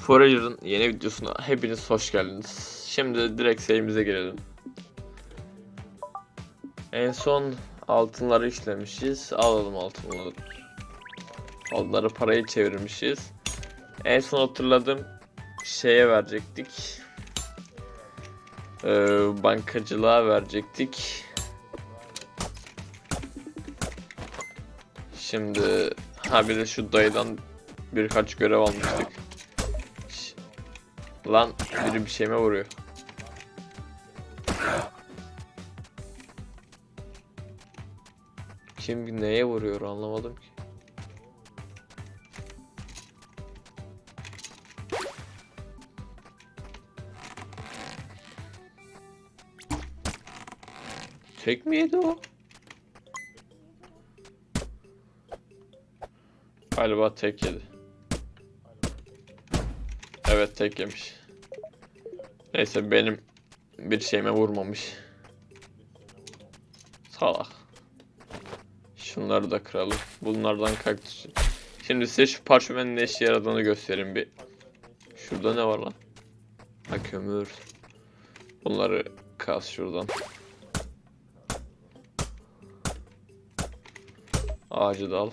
Forager'ın yeni videosuna hepiniz hoş geldiniz. Şimdi direkt serimize girelim. En son altınları işlemişiz. Alalım altınları. Altınları parayı çevirmişiz. En son hatırladığım şeye verecektik. Ee, bankacılığa verecektik. Şimdi ha bir de şu dayıdan birkaç görev almıştık. Lan biri bir şeyime vuruyor. Kim neye vuruyor anlamadım ki. Tek mi yedi o? Galiba tek yedi. Evet tek yemiş. Neyse benim bir şeyime vurmamış. Salak. Şunları da kıralım. Bunlardan kaktüs. Şimdi size şu parşömenin ne işe yaradığını göstereyim bir. Şurada ne var lan? Ha kömür. Bunları kaz şuradan. Ağacı da al.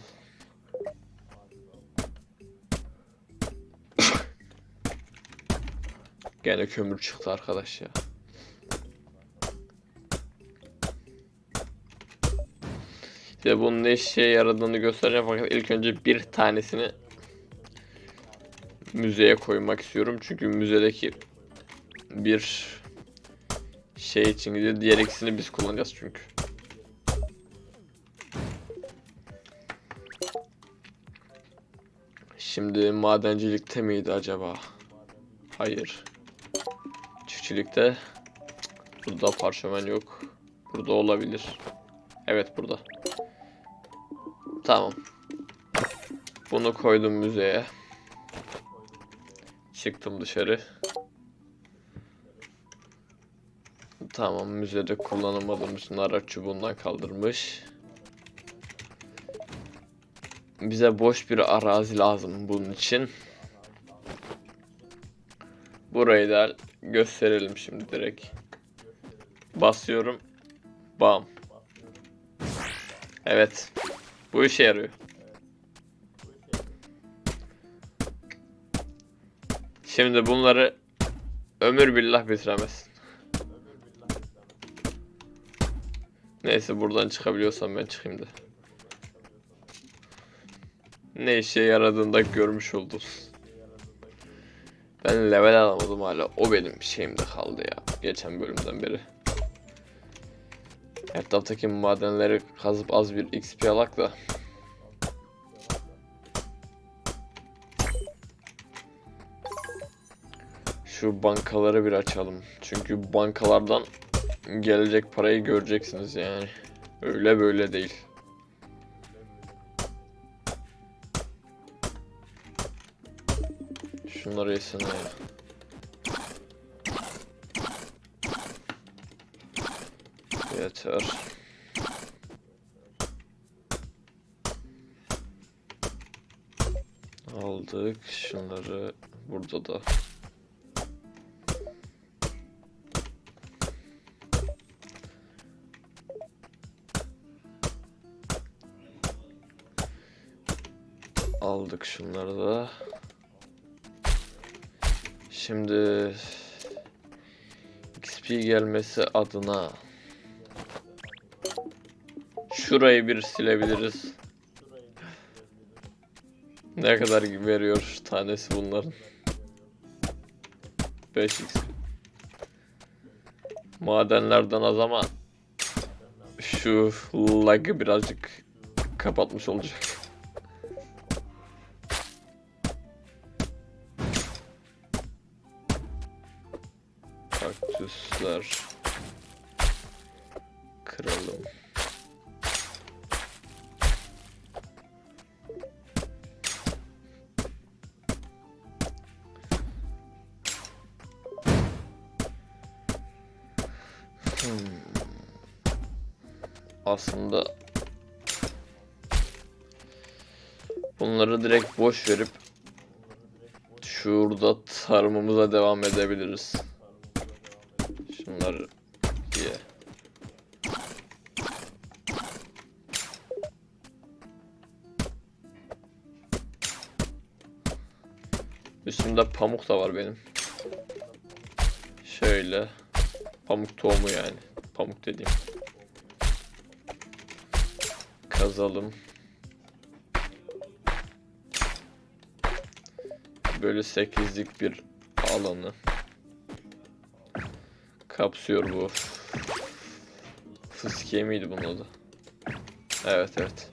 Gene kömür çıktı arkadaş ya. İşte bunun ne işe yaradığını göstereceğim fakat ilk önce bir tanesini müzeye koymak istiyorum. Çünkü müzedeki bir şey için gidiyor. Diğer ikisini biz kullanacağız çünkü. Şimdi madencilikte miydi acaba? Hayır. Çiftçilikte burada parşömen yok. Burada olabilir. Evet burada. Tamam. Bunu koydum müzeye. Çıktım dışarı. Tamam müzede kullanamadığımız araç çubuğundan kaldırmış. Bize boş bir arazi lazım bunun için. Burayı da gösterelim şimdi direkt. Basıyorum. Bam. Evet. Bu işe yarıyor. Şimdi bunları ömür billah bitiremezsin. Neyse buradan çıkabiliyorsam ben çıkayım da. Ne işe yaradığını da görmüş oldunuz. Ben level alamadım hala. O benim şeyimde kaldı ya. Geçen bölümden beri. Etraftaki madenleri kazıp az bir XP alak da. Şu bankaları bir açalım. Çünkü bankalardan gelecek parayı göreceksiniz yani. Öyle böyle değil. Şunları yesene ya. Yeter. Aldık şunları burada da. Aldık şunları da. Şimdi XP gelmesi adına şurayı bir silebiliriz. Ne kadar veriyor tanesi bunların? 5 XP. Madenlerden az ama şu lag'ı birazcık kapatmış olacak. Aslında bunları direkt boş verip şu Şurada tarımımıza devam edebiliriz. Şunları diye. Üstümde pamuk da var benim. Şöyle. Pamuk tohumu yani. Pamuk dediğim. Kazalım. Böyle sekizlik bir alanı kapsıyor bu. Fıskiye miydi bunun adı? Evet evet.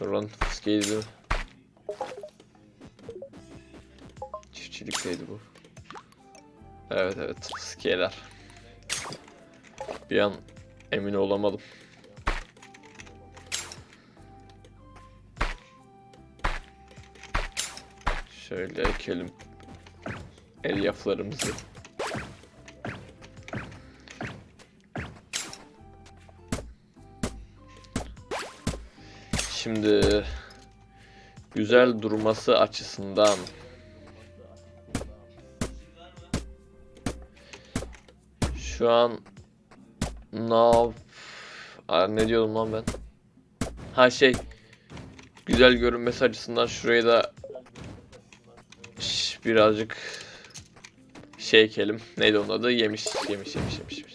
Dur lan fıskiyeydi? Çiftçilikteydi bu. Evet evet fıskiyeler. Bir an emin olamadım. Şöyle ekelim elyaflarımızı. Şimdi güzel durması açısından şu an yap- Aa, ne diyordum lan ben? Ha şey güzel görünmesi açısından şurayı da birazcık şey ekelim. Neydi onun adı? Yemiş, yemiş, yemiş, yemiş. yemiş.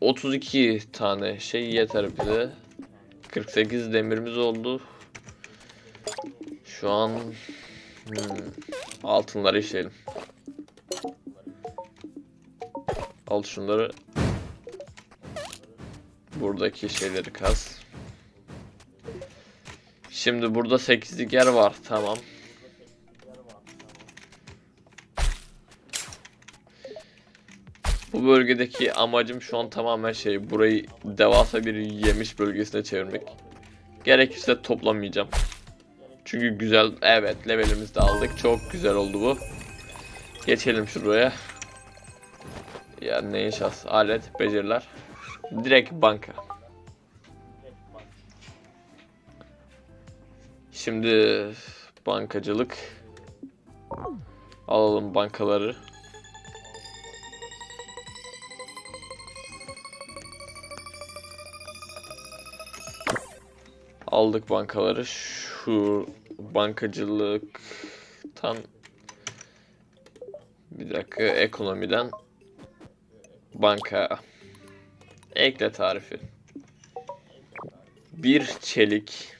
32 tane şey yeter bize. 48 demirimiz oldu. Şu an hmm, altınları işleyelim. Al şunları. Buradaki şeyleri kaz. Şimdi burada 8'lik yer var. Tamam. Bu bölgedeki amacım şu an tamamen şey burayı devasa bir yemiş bölgesine çevirmek. Gerekirse toplamayacağım. Çünkü güzel evet levelimizi de aldık. Çok güzel oldu bu. Geçelim şuraya. Ya ne inşaat alet beceriler. Direkt banka. Şimdi bankacılık. Alalım bankaları. Aldık bankaları. Şu bankacılıktan bir dakika ekonomiden banka ekle tarifi. Bir çelik.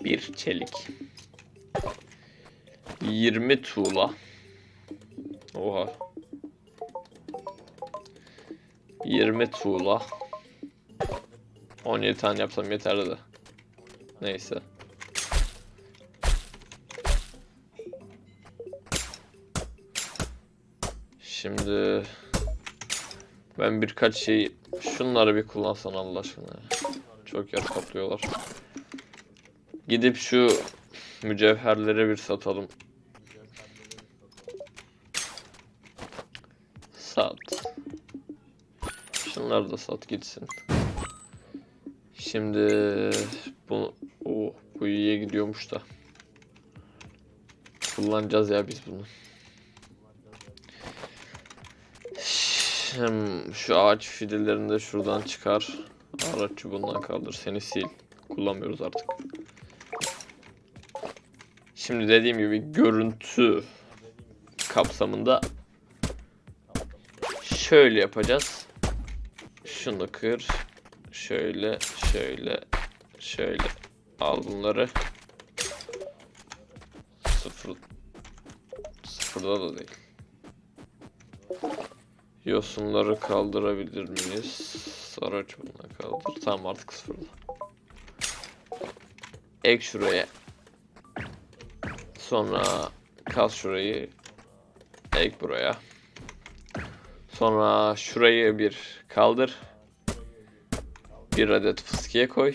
Bir çelik. 20 tuğla. Oha. 20 tuğla 17 tane yapsam yeterli de. Neyse. Şimdi ben birkaç şey şunları bir kullansan Allah aşkına. Çok yer kaplıyorlar. Gidip şu mücevherleri bir satalım. Sat. Şunları da sat gitsin. Şimdi bu o bu iyiye gidiyormuş da. Kullanacağız ya biz bunu. Şimdi şu ağaç fidelerini de şuradan çıkar. Araç çubuğundan kaldır. Seni sil. Kullanmıyoruz artık. Şimdi dediğim gibi görüntü kapsamında şöyle yapacağız. Şunu kır. Şöyle, şöyle, şöyle. Al bunları. Sıfır. Sıfırda da değil. Yosunları kaldırabilir miyiz? Araç bundan kaldır. Tamam artık sıfırda. Ek şuraya. Sonra kaz şurayı. Ek buraya. Sonra şurayı bir kaldır. Bir adet fıskiye koy.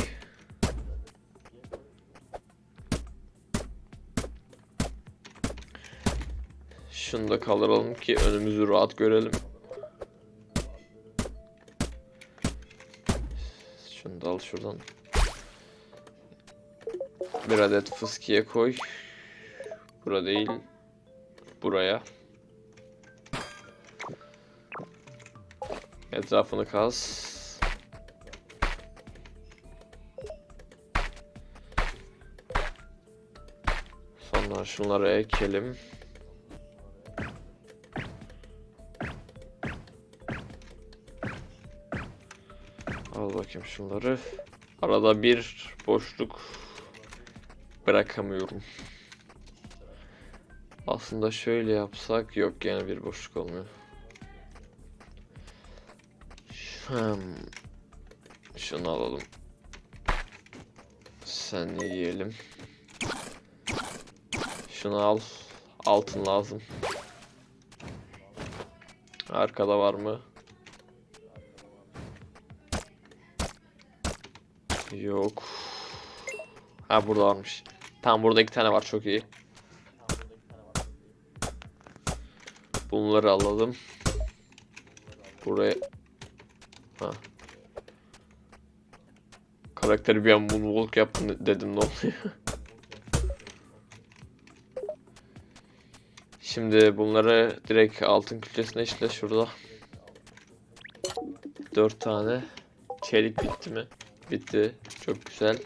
Şunu da kaldıralım ki önümüzü rahat görelim. Şunu da al şuradan. Bir adet fıskiye koy. Bura değil. Buraya. Etrafını kaz. Sonra şunları ekelim. Al bakayım şunları. Arada bir boşluk bırakamıyorum. Aslında şöyle yapsak yok yani bir boşluk olmuyor. Hmm. Şunu alalım. Sen yiyelim. Şunu al. Altın lazım. Arkada var mı? Yok. Ha burada varmış. Tam burada iki tane var çok iyi. Bunları alalım. Buraya. Ha. Karakteri bir an moonwalk yaptım dedim ne oluyor. Şimdi bunları direkt altın külçesine işle şurada. Dört tane. Çelik bitti mi? Bitti. Çok güzel.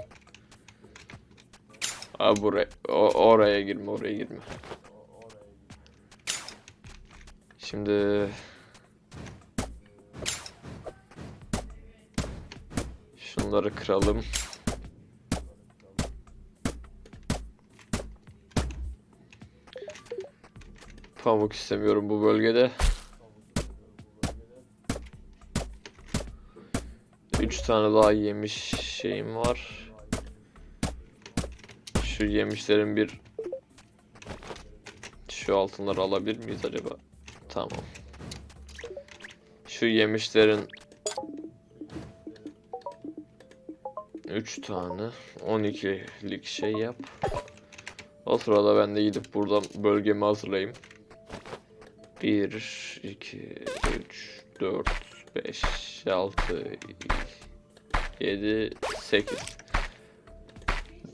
Abi buraya, o- oraya girme, oraya girme. Şimdi şunları kıralım. Pamuk istemiyorum bu bölgede. Üç tane daha yemiş şeyim var. Şu yemişlerin bir şu altınları alabilir miyiz acaba? Tamam. Şu yemişlerin 3 tane 12'lik şey yap. O sırada ben de gidip buradan bölgemi hazırlayayım. 1 2 3 4 5 6 7 8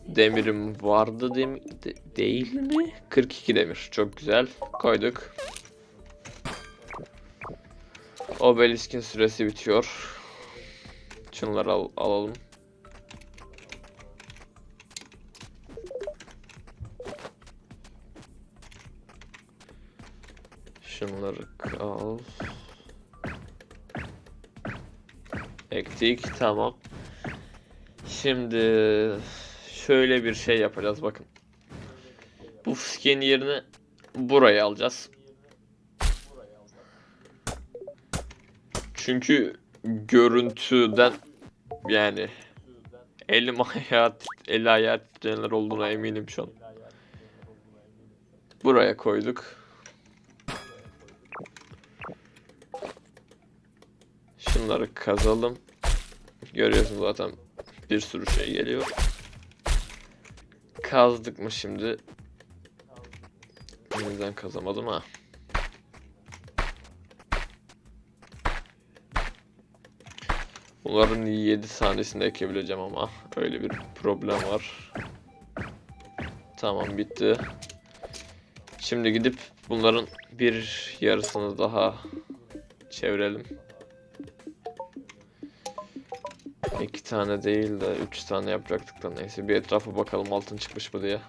Demirim vardı dem de- değil mi? 42 demir. Çok güzel. Koyduk. Obeliskin süresi bitiyor. Şunları al alalım. Şunları al. Ektik tamam. Şimdi şöyle bir şey yapacağız bakın. Bu fıskenin yerine burayı alacağız. Çünkü görüntüden yani elim ayağı el ayağı titreyenler olduğuna eminim şu an. Buraya koyduk. Şunları kazalım. Görüyorsun zaten bir sürü şey geliyor. Kazdık mı şimdi? Neden kazamadım ha? Bunların 7 tanesini ekebileceğim ama öyle bir problem var. Tamam bitti. Şimdi gidip bunların bir yarısını daha çevirelim. İki tane değil de üç tane yapacaktık da neyse bir etrafa bakalım altın çıkmış mı diye.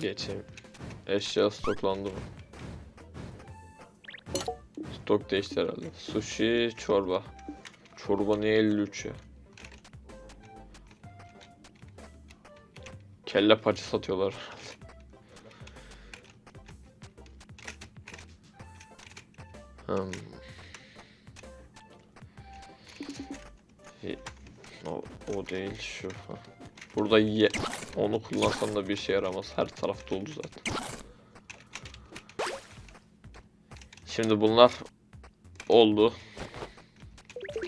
Geçeyim. Eşya stoklandı mı? Stok değişti herhalde. Sushi, çorba. Çorba niye 53 ya? Kelle paça satıyorlar. Ye- O, o değil şu. Burada ye onu kullansan da bir şey yaramaz. Her taraf doldu zaten. Şimdi bunlar oldu.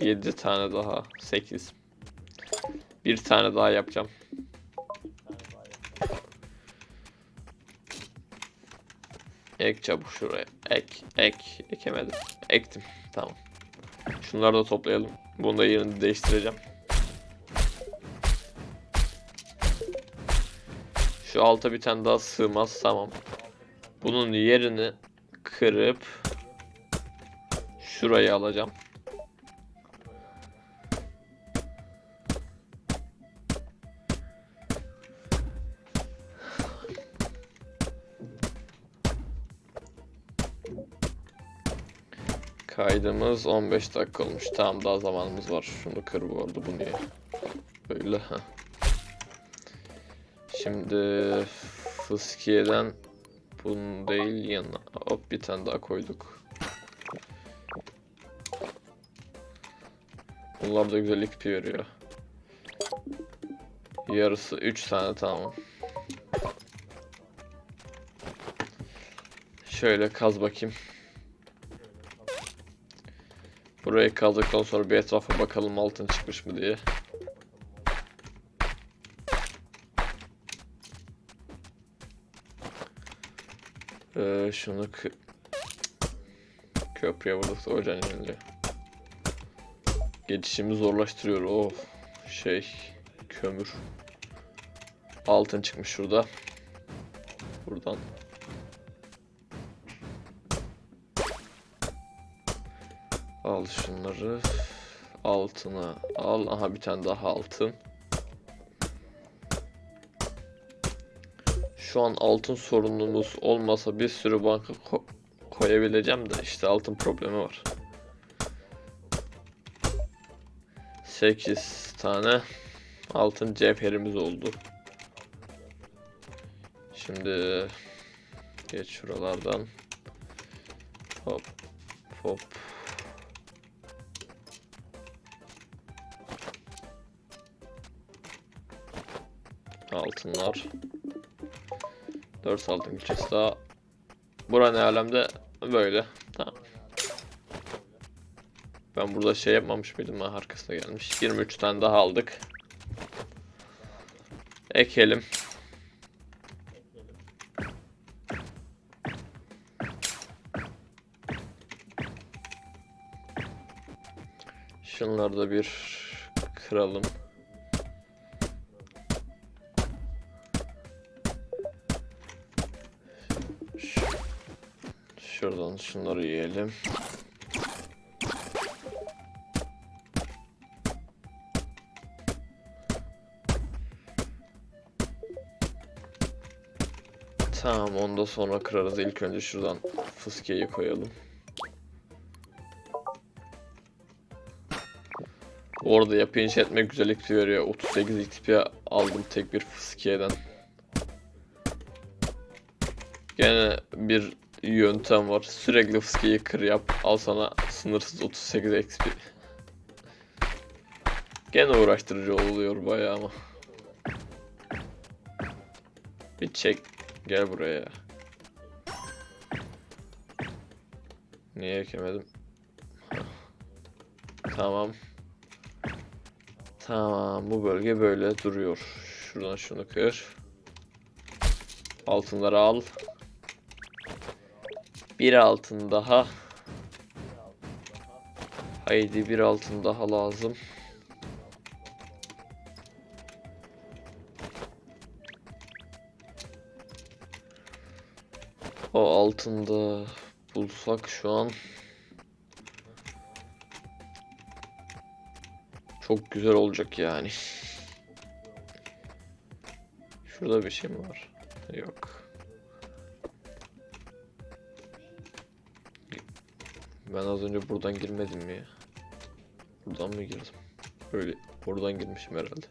7 tane daha. 8. Bir tane daha yapacağım. Ek çabuk şuraya. Ek, ek, ekemedim. Ektim. Tamam. Şunları da toplayalım. Bunu da yerini değiştireceğim. Şu alta bir tane daha sığmaz. Tamam. Bunun yerini kırıp şurayı alacağım. Kaydımız 15 dakika olmuş. Tamam daha zamanımız var. Şunu kır bu arada bu niye? Böyle ha. Şimdi fıskiyeden bunu değil yanına. Hop bir tane daha koyduk. Bunlar da güzel XP veriyor. Yarısı 3 tane tamam. Şöyle kaz bakayım. Burayı kazdıktan sonra bir etrafa bakalım altın çıkmış mı diye. Ee, şunu köprüye vurduk da ocağın yanınca. Geçişimi zorlaştırıyor. Of şey kömür. Altın çıkmış şurada. Buradan. Al şunları. Altına al. Aha bir tane daha altın. Şu an altın sorunumuz olmasa bir sürü banka ko- koyabileceğim de işte altın problemi var. 8 tane altın cevherimiz oldu. Şimdi geç şuralardan. Hop hop. Altınlar. 4 altın külçesi daha. Bura ne alemde? Böyle. Tamam. Ben burada şey yapmamış mıydım? Ha, arkasına gelmiş. 23 tane daha aldık. Ekelim. Şunları da bir kıralım. Şunları yiyelim. Tamam onu da sonra kırarız. İlk önce şuradan fıskiyeyi koyalım. Orada yapı inşa etmek güzel XP veriyor. 38 XP aldım tek bir fıskiyeden. Gene bir yöntem var. Sürekli fıskiyeyi kır yap. Al sana sınırsız 38 XP. Gene uğraştırıcı oluyor bayağı ama. Bir çek. Gel buraya. Niye ekemedim? Tamam. Tamam bu bölge böyle duruyor. Şuradan şunu kır. Altınları al. Bir altın daha. Haydi bir altın daha lazım. O altında bulsak şu an çok güzel olacak yani. Şurada bir şey mi var? Ben az önce buradan girmedim mi ya? Buradan mı girdim? Böyle buradan girmişim herhalde.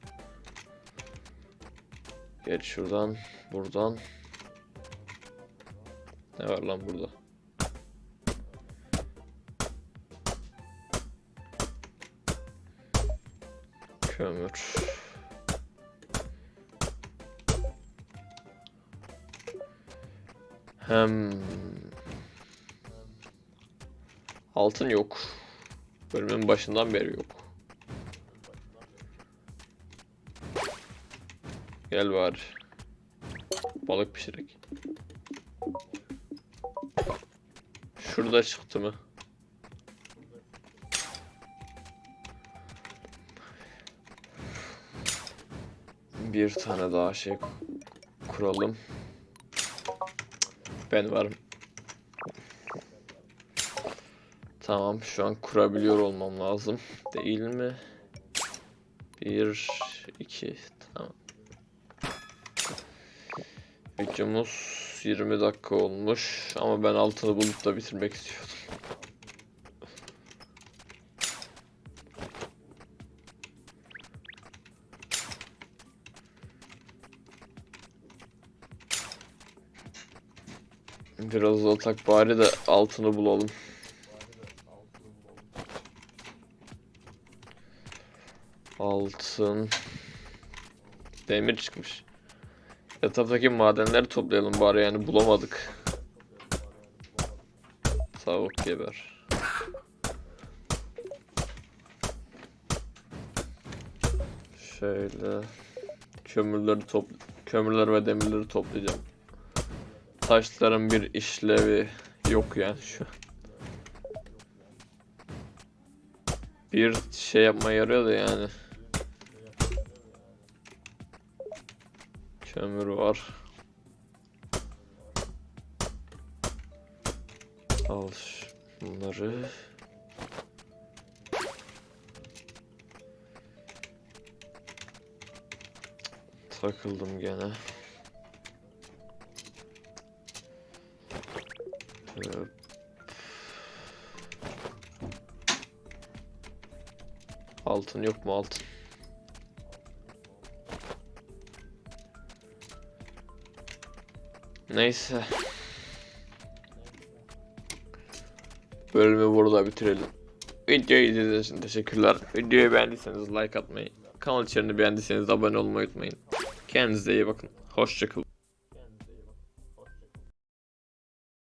Geç şuradan, buradan. Ne var lan burada? Kömür. Hem Altın yok. Bölümün başından beri yok. Gel var. Balık pişirek. Şurada çıktı mı? Bir tane daha şey kuralım. Ben varım. Tamam şu an kurabiliyor olmam lazım. Değil mi? Bir, iki, tamam. Videomuz 20 dakika olmuş ama ben altını bulup da bitirmek istiyordum. Biraz atak bari de altını bulalım. Altın. Demir çıkmış. Etraftaki madenleri toplayalım bari yani bulamadık. Tavuk geber. Şöyle kömürleri top kömürler ve demirleri toplayacağım. Taşların bir işlevi yok yani şu. Bir şey yapmaya yarıyor da yani. Kömür var. Al bunları. Takıldım gene. Ee, Altın yok mu altın? Neyse. Bölümü burada bitirelim. Videoyu izlediğiniz için teşekkürler. Videoyu beğendiyseniz like atmayı, kanal içeriğini beğendiyseniz abone olmayı unutmayın. Kendinize iyi bakın. Hoşçakalın.